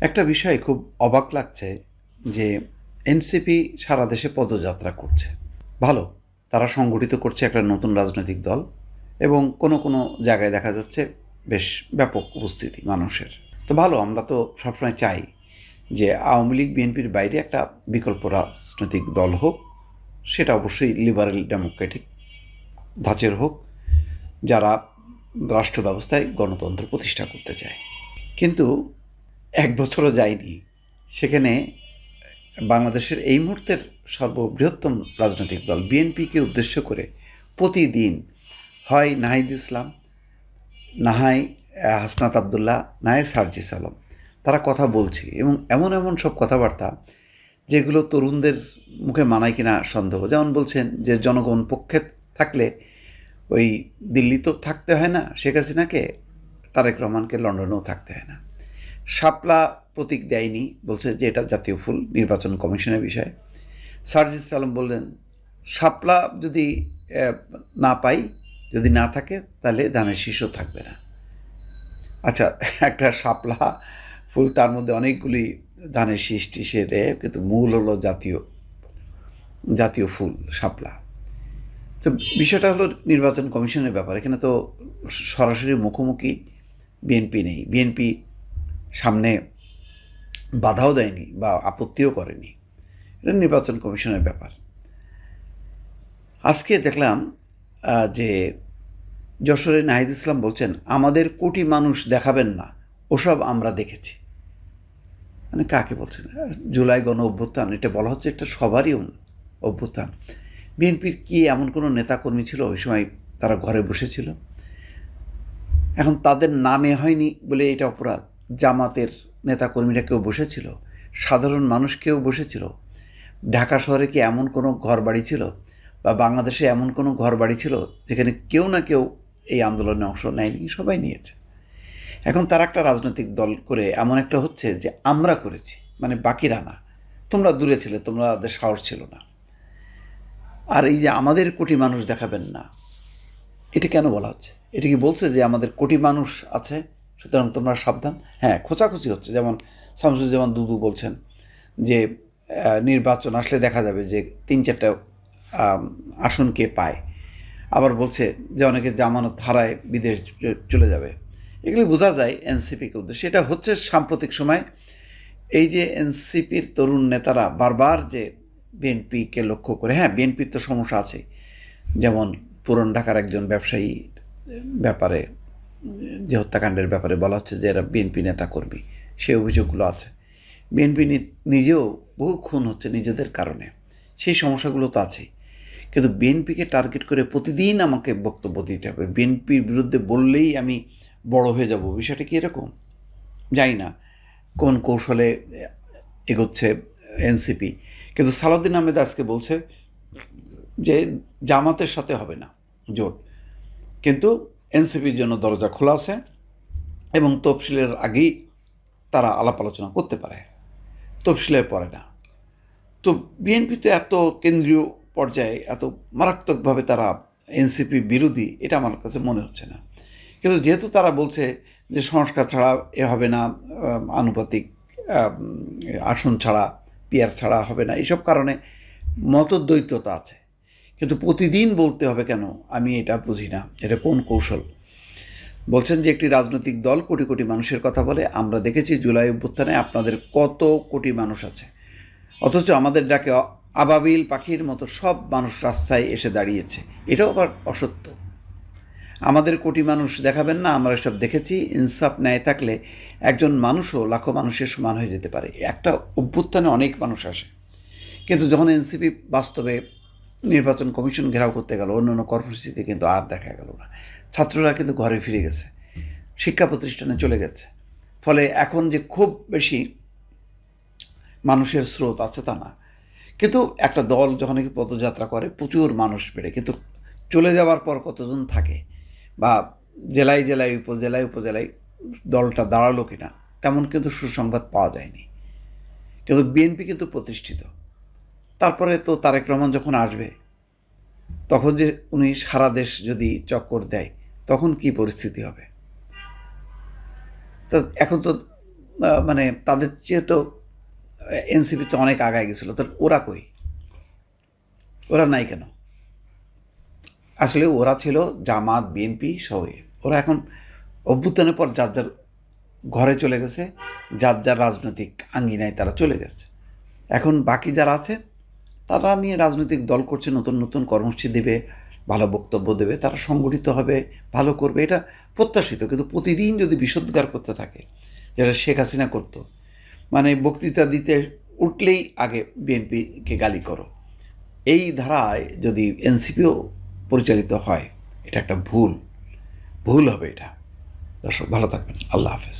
একটা বিষয় খুব অবাক লাগছে যে এনসিপি সারা দেশে পদযাত্রা করছে। ভালো, তারা সংগঠিত করছে একটা নতুন রাজনৈতিক দল এবং কোনো কোনো জায়গায় দেখা যাচ্ছে বেশ ব্যাপক উপস্থিতি মানুষের। তো ভালো, আমরা তো সবসময় চাই যে আওয়ামী লীগ বিএনপির বাইরে একটা বিকল্প রাজনৈতিক দল হোক, সেটা অবশ্যই লিবারেল ডেমোক্রেটিক ধাঁচের হোক, যারা রাষ্ট্র ব্যবস্থায় গণতন্ত্র প্রতিষ্ঠা করতে চায়। কিন্তু এক বছরও যায়নি। সেখানে বাংলাদেশের এই মুহূর্তের সর্ববৃহত্তম রাজনৈতিক দল বিএনপিকে উদ্দেশ্য করে প্রতিদিন হয় নাহিদ ইসলাম, নাহাই হাসনাত আবদুল্লাহ, নাহে সার্জিস আলম। তারা কথা বলছে এবং এমন এমন সব কথাবার্তা যেগুলো তরুণদের মুখে মানায় কিনা সন্দেহ। যেমন বলছেন যে জনগণ পক্ষে থাকলে ওই দিল্লি তো থাকতে হয় না, শেখ হাসিনাকে, তারেক রহমানকে, লন্ডনেও থাকতে হয় না। শাপলা প্রতীক দেয়নি, বলছে যে এটা জাতীয় ফুল, নির্বাচন কমিশনের বিষয়। সার্জিস আলম বললেন, শাপলা যদি না পাই, যদি না থাকে, তাহলে ধানের শীর্ষ থাকবে না। আচ্ছা একটা শাপলা ফুল, তার মধ্যে অনেকগুলি ধানের শীষ টিসেরে কিন্তু মূল হলো জাতীয় জাতীয় ফুল, শাপলা। তো বিষয়টা হলো নির্বাচন কমিশনের ব্যাপার, এখানে তো সরাসরি মুখোমুখি বিএনপি নেই। বিএনপি সামনে বাধাও দেয়নি বা আপত্তিও করেনি। এটা নির্বাচন কমিশনের ব্যাপার। আজকে দেখলাম যে যশোরে নাহিদ ইসলাম বলছেন, আমাদের কোটি মানুষ দেখাবেন না, ওসব আমরা দেখেছি। মানে কাকে বলছেন? জুলাই গণ অভ্যুত্থান, এটা বলা হচ্ছে একটা সবারই অভ্যুত্থান। বিএনপির কি এমন কোনো নেতাকর্মী ছিল? ওই সময় তারা ঘরে বসেছিল। এখন তাদের নামে হয়নি বলে এটা অপরাধ। জামাতের নেতাকর্মীরা কেউ বসেছিল? সাধারণ মানুষ কেউ বসেছিল? ঢাকা শহরে কি এমন কোনো ঘর বাড়ি ছিল? বা বাংলাদেশে এমন কোনো ঘর বাড়ি ছিল যেখানে কেউ না কেউ এই আন্দোলনে অংশ নেয়নি, সবাই নিয়েছে? এখন তারা একটা রাজনৈতিক দল করে এমন একটা হচ্ছে যে আমরা করেছি মানে বাকিরা না। তোমরা দূরে ছিলে, তোমাদের সাহস ছিল না। আর এই যে আমাদের কোটি মানুষ দেখাবেন না, এটা কেন বলা হচ্ছে? এটা কি বলছে যে আমাদের কোটি মানুষ আছে? সুতরাং তোমরা সাবধান। হ্যাঁ খোঁচাখুচি হচ্ছে। যেমন শামসুজ্জামান দুদু বলছেন যে নির্বাচন আসলে দেখা যাবে যে তিন চারটা আসন কে পায়। আবার বলছে যে অনেকে জামানত হারায় বিদেশ চলে যাবে। এগুলি বোঝা যায় এনসিপিকে উদ্দেশ্যে। এটা হচ্ছে সাম্প্রতিক সময়। এই যে এনসিপির তরুণ নেতারা বারবার যে বিএনপিকে লক্ষ্য করে হ্যাঁ বিএনপির তো সমস্যা আছে। যেমন পুরন ঢাকার একজন ব্যবসায়ী ব্যাপারে যে হত্যাকাণ্ডের ব্যাপারে বলা হচ্ছে যে এরা বিএনপি নেতা কর্মী, সেই অভিযোগগুলো আছে। বিএনপি নিজেও বহু খুন হচ্ছে নিজেদের কারণে। সেই সমস্যাগুলো তো আছেই কিন্তু বিএনপিকে টার্গেট করে প্রতিদিন আমাকে বক্তব্য দিতে হবে। বিএনপির বিরুদ্ধে বললেই আমি বড় হয়ে যাব। বিষয়টা কি এরকম? জানি না কোন কৌশলে এগোচ্ছে এনসিপি। কিন্তু সালাউদ্দিন আহমেদ আজকে বলছে যে জামাতের সাথে হবে না জোট। কিন্তু এনসিপির জন্য দরজা খোলা আছে এবং তফসিলের আগেই তারা আলাপ আলোচনা করতে পারে। তফসিলের পরে না। তো বিএনপি তো এত কেন্দ্রীয় পর্যায়ে এত মারাত্মকভাবে তারা এনসিপি বিরোধী, এটা আমার কাছে মনে হচ্ছে না। কিন্তু যেহেতু তারা বলছে যে সংস্কার ছাড়া এ হবে না আনুপাতিক আসন ছাড়া পিয়ার ছাড়া হবে না, এইসব কারণে মতদ্বৈততা আছে। কিন্তু প্রতিদিন বলতে হবে কেন? আমি এটা বুঝি না। এটা কোন কৌশল? বলছেন যে একটি রাজনৈতিক দল কোটি কোটি মানুষের কথা বলে। আমরা দেখেছি জুলাই অভ্যুত্থানে আপনাদের কত কোটি মানুষ আছে। অথচ আমাদের ডাকে আবাবিল পাখির মতো সব মানুষ রাস্তায় এসে দাঁড়িয়েছে। এটাও আবার অসত্য। আমাদের কোটি মানুষ দেখাবেন না, আমরা সব দেখেছি। ইনসাফ ন্যায় থাকলে একজন মানুষও লাখো মানুষের সমান হয়ে যেতে পারে। একটা অভ্যুত্থানে অনেক মানুষ আসে। কিন্তু যখন এনসিপি বাস্তবে নির্বাচন কমিশন ঘেরাও করতে গেল, অন্য অন্য কর্মসূচিতে কিন্তু আর দেখা গেল না। ছাত্ররা কিন্তু ঘরে ফিরে গেছে, শিক্ষা প্রতিষ্ঠানে চলে গেছে। ফলে এখন যে খুব বেশি মানুষের স্রোত আছে তা না। কিন্তু একটা দল যখন নাকি পদযাত্রা করে, প্রচুর মানুষ বেড়ে, কিন্তু চলে যাওয়ার পর কতজন থাকে? বা জেলায় জেলায়, উপজেলায় উপজেলায় দলটা দাঁড়াল কিনা, তেমন কিন্তু সুসংবাদ পাওয়া যায়নি। কিন্তু বিএনপি কিন্তু প্রতিষ্ঠিত। তারপরে তো তারেক রহমান যখন আসবে, তখন যে উনি সারা দেশ যদি চক্কর দেয়, তখন কি পরিস্থিতি হবে? তা এখন তো মানে তাদের চেয়ে তো এনসিপি তো অনেক আগায় গেছিল, তো ওরা কই? ওরা নাই কেন? আসলে ওরা ছিল জামাত, বিএনপি এ। ওরা এখন অভ্যুত্থানের পর যার যার ঘরে চলে গেছে, যার যার রাজনৈতিক আঙ্গিনায় তারা চলে গেছে। এখন বাকি যারা আছে তারা নিয়ে রাজনৈতিক দল করছে, নতুন নতুন কর্মসূচি দেবে, ভালো বক্তব্য দেবে, তারা সংগঠিত হবে, ভালো করবে, এটা প্রত্যাশিত। কিন্তু প্রতিদিন যদি বিষোদ্গার করতে থাকে, যেটা শেখ হাসিনা করতো মানে বক্তৃতা দিতে উঠলেই আগে বিএনপিকে গালি করো। এই ধারায় যদি এনসিপিও পরিচালিত হয়, এটা একটা ভুল ভুল হবে এটা। দর্শক, ভালো থাকবেন। আল্লাহ হাফেজ।